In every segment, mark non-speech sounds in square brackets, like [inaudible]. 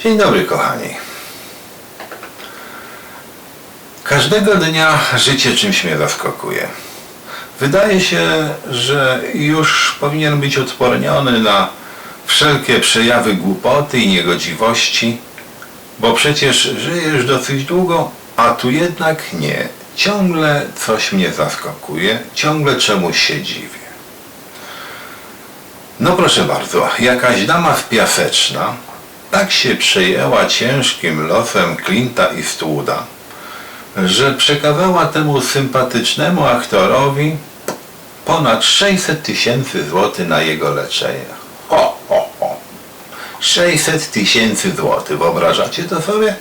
Dzień dobry, kochani. Każdego dnia życie czymś mnie zaskakuje. Wydaje się, że już powinien być odporniony na wszelkie przejawy głupoty i niegodziwości, bo przecież już dosyć długo, a tu jednak nie. Ciągle coś mnie zaskakuje, ciągle czemuś się dziwię. No proszę bardzo, jakaś dama w piaseczna tak się przejęła ciężkim losem Clint'a i Stwooda, że przekazała temu sympatycznemu aktorowi ponad 600 tysięcy złotych na jego leczenie. Ho, ho, ho. 600 tysięcy złotych, wyobrażacie to sobie?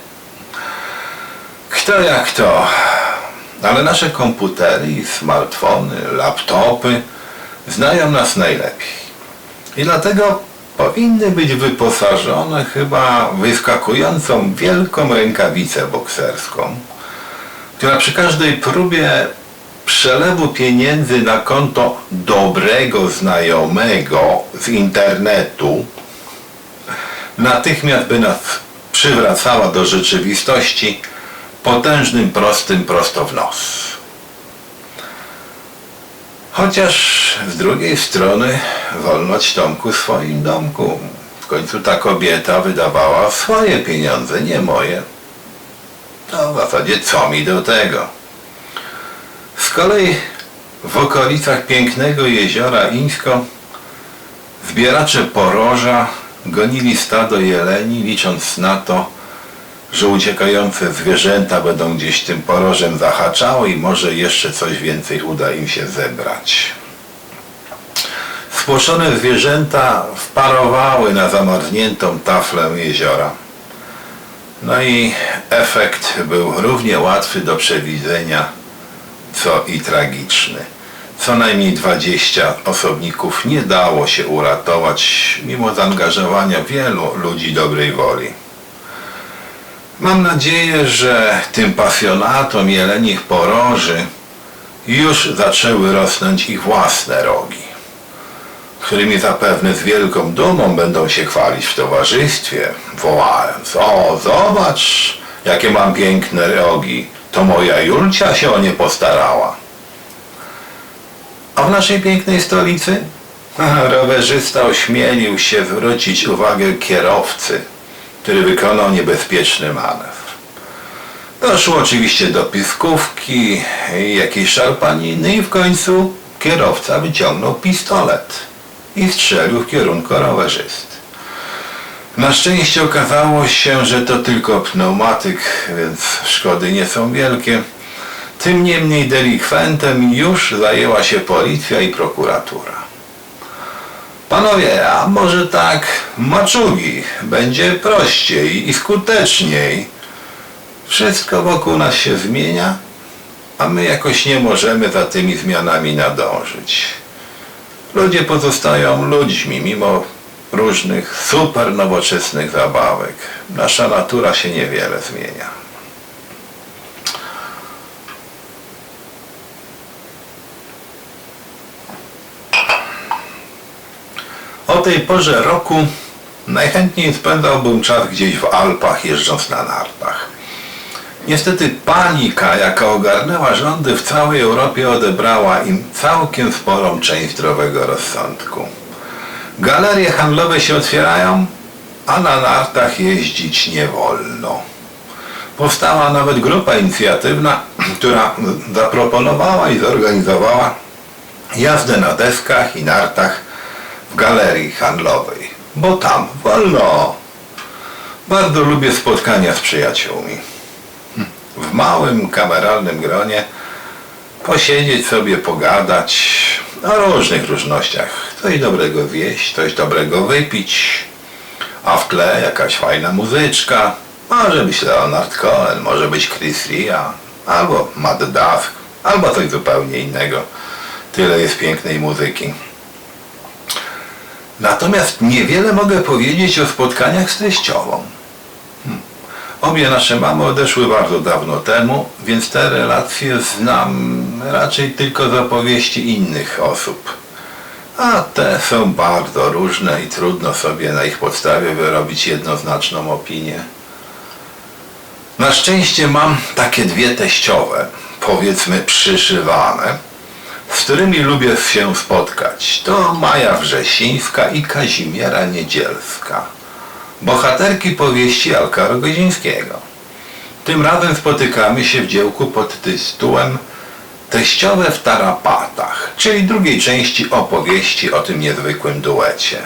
Kto jak to, ale nasze komputery smartfony, laptopy znają nas najlepiej. I dlatego powinny być wyposażone chyba wyskakującą wielką rękawicę bokserską, która przy każdej próbie przelewu pieniędzy na konto dobrego znajomego z internetu natychmiast by nas przywracała do rzeczywistości potężnym, prostym, prosto w nos. Chociaż z drugiej strony wolność Tomku swoim domku. W końcu ta kobieta wydawała swoje pieniądze, nie moje. No w zasadzie co mi do tego? Z kolei w okolicach pięknego jeziora Ińsko zbieracze poroża gonili stado jeleni, licząc na to, że uciekające zwierzęta będą gdzieś tym porożem zahaczały i może jeszcze coś więcej uda im się zebrać. Spłoszone zwierzęta wparowały na zamarzniętą taflę jeziora. No i efekt był równie łatwy do przewidzenia, co i tragiczny. Co najmniej 20 osobników nie dało się uratować, mimo zaangażowania wielu ludzi dobrej woli. Mam nadzieję, że tym pasjonatom jelenich poroży już zaczęły rosnąć ich własne rogi, którymi zapewne z wielką dumą będą się chwalić w towarzystwie, wołając O, zobacz, jakie mam piękne rogi, to moja Julcia się o nie postarała. A w naszej pięknej stolicy? [laughs] Rowerzysta ośmielił się zwrócić uwagę kierowcy, który wykonał niebezpieczny manewr. Doszło oczywiście do piskówki jakiejś szarpaniny i w końcu kierowca wyciągnął pistolet i strzelił w kierunku rowerzysty. Na szczęście okazało się, że to tylko pneumatyk, więc szkody nie są wielkie. Tym niemniej delikwentem już zajęła się policja i prokuratura. Panowie, a może tak maczugi, będzie prościej i skuteczniej. Wszystko wokół nas się zmienia, a my jakoś nie możemy za tymi zmianami nadążyć. Ludzie pozostają ludźmi, mimo różnych super nowoczesnych zabawek. Nasza natura się niewiele zmienia. Tej porze roku najchętniej spędzałbym czas gdzieś w Alpach, jeżdżąc na nartach. Niestety panika, jaka ogarnęła rządy w całej Europie, odebrała im całkiem sporą część zdrowego rozsądku. Galerie handlowe się otwierają, a na nartach jeździć nie wolno. Powstała nawet grupa inicjatywna, która zaproponowała i zorganizowała jazdę na deskach i nartach galerii handlowej, bo tam wolno. Bardzo lubię spotkania z przyjaciółmi. W małym, kameralnym gronie posiedzieć sobie, pogadać o różnych różnościach. Coś dobrego zjeść, coś dobrego wypić, a w tle jakaś fajna muzyczka. Może być Leonard Cohen, może być Chris Ria, albo Matt Duff, albo coś zupełnie innego. Tyle jest pięknej muzyki. Natomiast niewiele mogę powiedzieć o spotkaniach z teściową. Hmm. Obie nasze mamy odeszły bardzo dawno temu, więc te relacje znam raczej tylko z opowieści innych osób. a te są bardzo różne i trudno sobie na ich podstawie wyrobić jednoznaczną opinię. Na szczęście mam takie dwie teściowe, powiedzmy przyszywane, z którymi lubię się spotkać. To Maja Wrzesińska i Kazimiera Niedzielska, bohaterki powieści Alka Rogozińskiego. Tym razem spotykamy się w dziełku pod tytułem Teściowe w tarapatach, czyli drugiej części opowieści o tym niezwykłym duecie.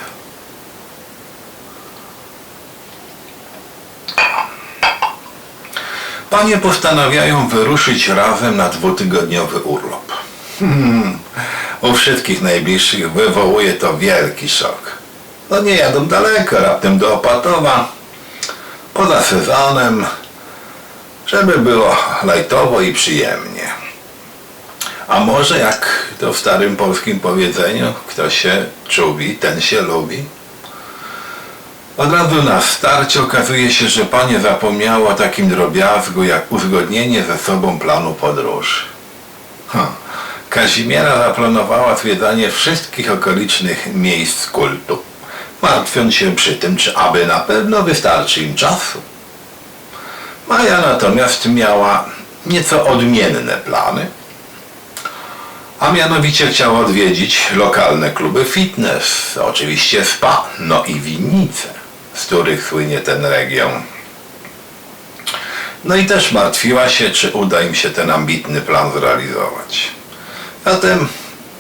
Panie postanawiają wyruszyć razem na dwutygodniowy urlop. Hmm, u wszystkich najbliższych wywołuje to wielki szok. No nie jadą daleko, raptem do Opatowa, poza sezonem, żeby było lajtowo i przyjemnie. A może jak to w starym polskim powiedzeniu, kto się czubi, ten się lubi. Od razu na starcie okazuje się, że panie zapomniało o takim drobiazgu jak uzgodnienie ze sobą planu podróży. Ha. Kazimiera zaplanowała zwiedzanie wszystkich okolicznych miejsc kultu, martwiąc się przy tym, czy aby na pewno wystarczy im czasu. Maja natomiast miała nieco odmienne plany, a mianowicie chciała odwiedzić lokalne kluby fitness, oczywiście spa, no i winnice, z których słynie ten region. No i też martwiła się, czy uda im się ten ambitny plan zrealizować. Zatem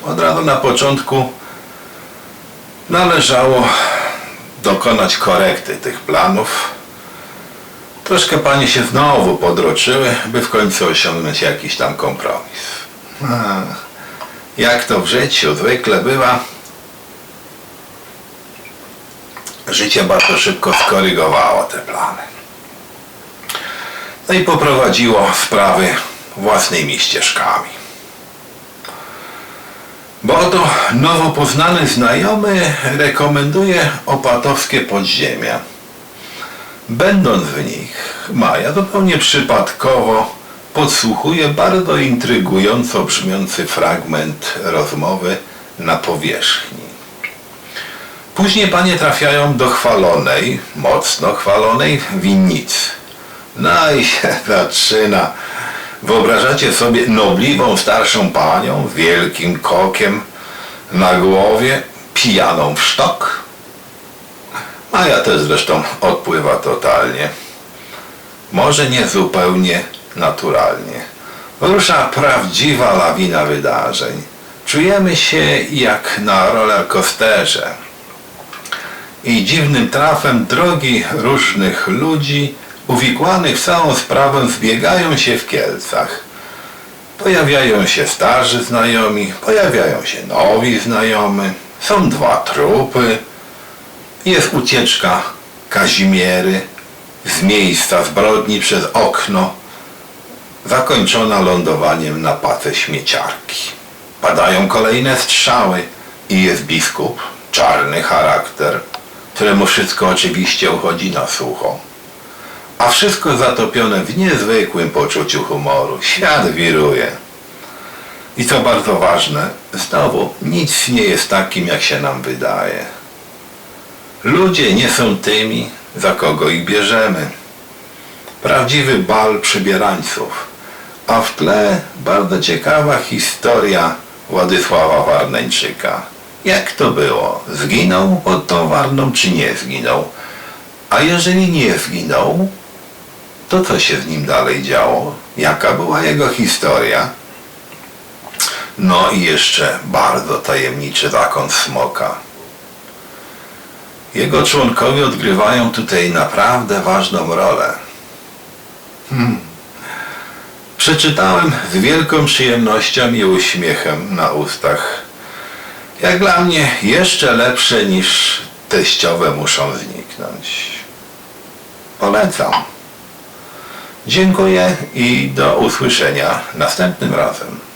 od razu na początku należało dokonać korekty tych planów. Troszkę panie się znowu podroczyły, by w końcu osiągnąć jakiś tam kompromis. Jak to w życiu zwykle bywa, życie bardzo szybko skorygowało te plany. No i poprowadziło sprawy własnymi ścieżkami. Bo oto nowo poznany znajomy rekomenduje opatowskie podziemia. Będąc w nich, Maja zupełnie przypadkowo podsłuchuje bardzo intrygująco brzmiący fragment rozmowy na powierzchni. Później panie trafiają do chwalonej, mocno chwalonej winnicy. No i się [laughs] zaczyna. Wyobrażacie sobie nobliwą starszą panią wielkim kokiem na głowie, pijaną w sztok? Maja też zresztą odpływa totalnie. Może nie zupełnie naturalnie. Rusza prawdziwa lawina wydarzeń. Czujemy się jak na rollercoasterze. I dziwnym trafem drogi różnych ludzi uwikłanych w całą sprawę zbiegają się w Kielcach. Pojawiają się starzy znajomi, pojawiają się nowi znajomy, są dwa trupy, jest ucieczka Kazimiery z miejsca zbrodni przez okno, zakończona lądowaniem na pace śmieciarki. Padają kolejne strzały i jest biskup, czarny charakter, któremu wszystko oczywiście uchodzi na sucho. A wszystko zatopione w niezwykłym poczuciu humoru. Świat wiruje. I co bardzo ważne, znowu nic nie jest takim, jak się nam wydaje. Ludzie nie są tymi, za kogo ich bierzemy. Prawdziwy bal przybierańców. A w tle bardzo ciekawa historia Władysława Warneńczyka. Jak to było? Zginął pod tą Warną, czy nie zginął? A jeżeli nie zginął, to co się z nim dalej działo? Jaka była jego historia? No i jeszcze bardzo tajemniczy zakon smoka. Jego członkowie odgrywają tutaj naprawdę ważną rolę. Hmm. Przeczytałem z wielką przyjemnością i uśmiechem na ustach. Jak dla mnie jeszcze lepsze niż teściowe muszą zniknąć. Polecam. Dziękuję i do usłyszenia następnym razem.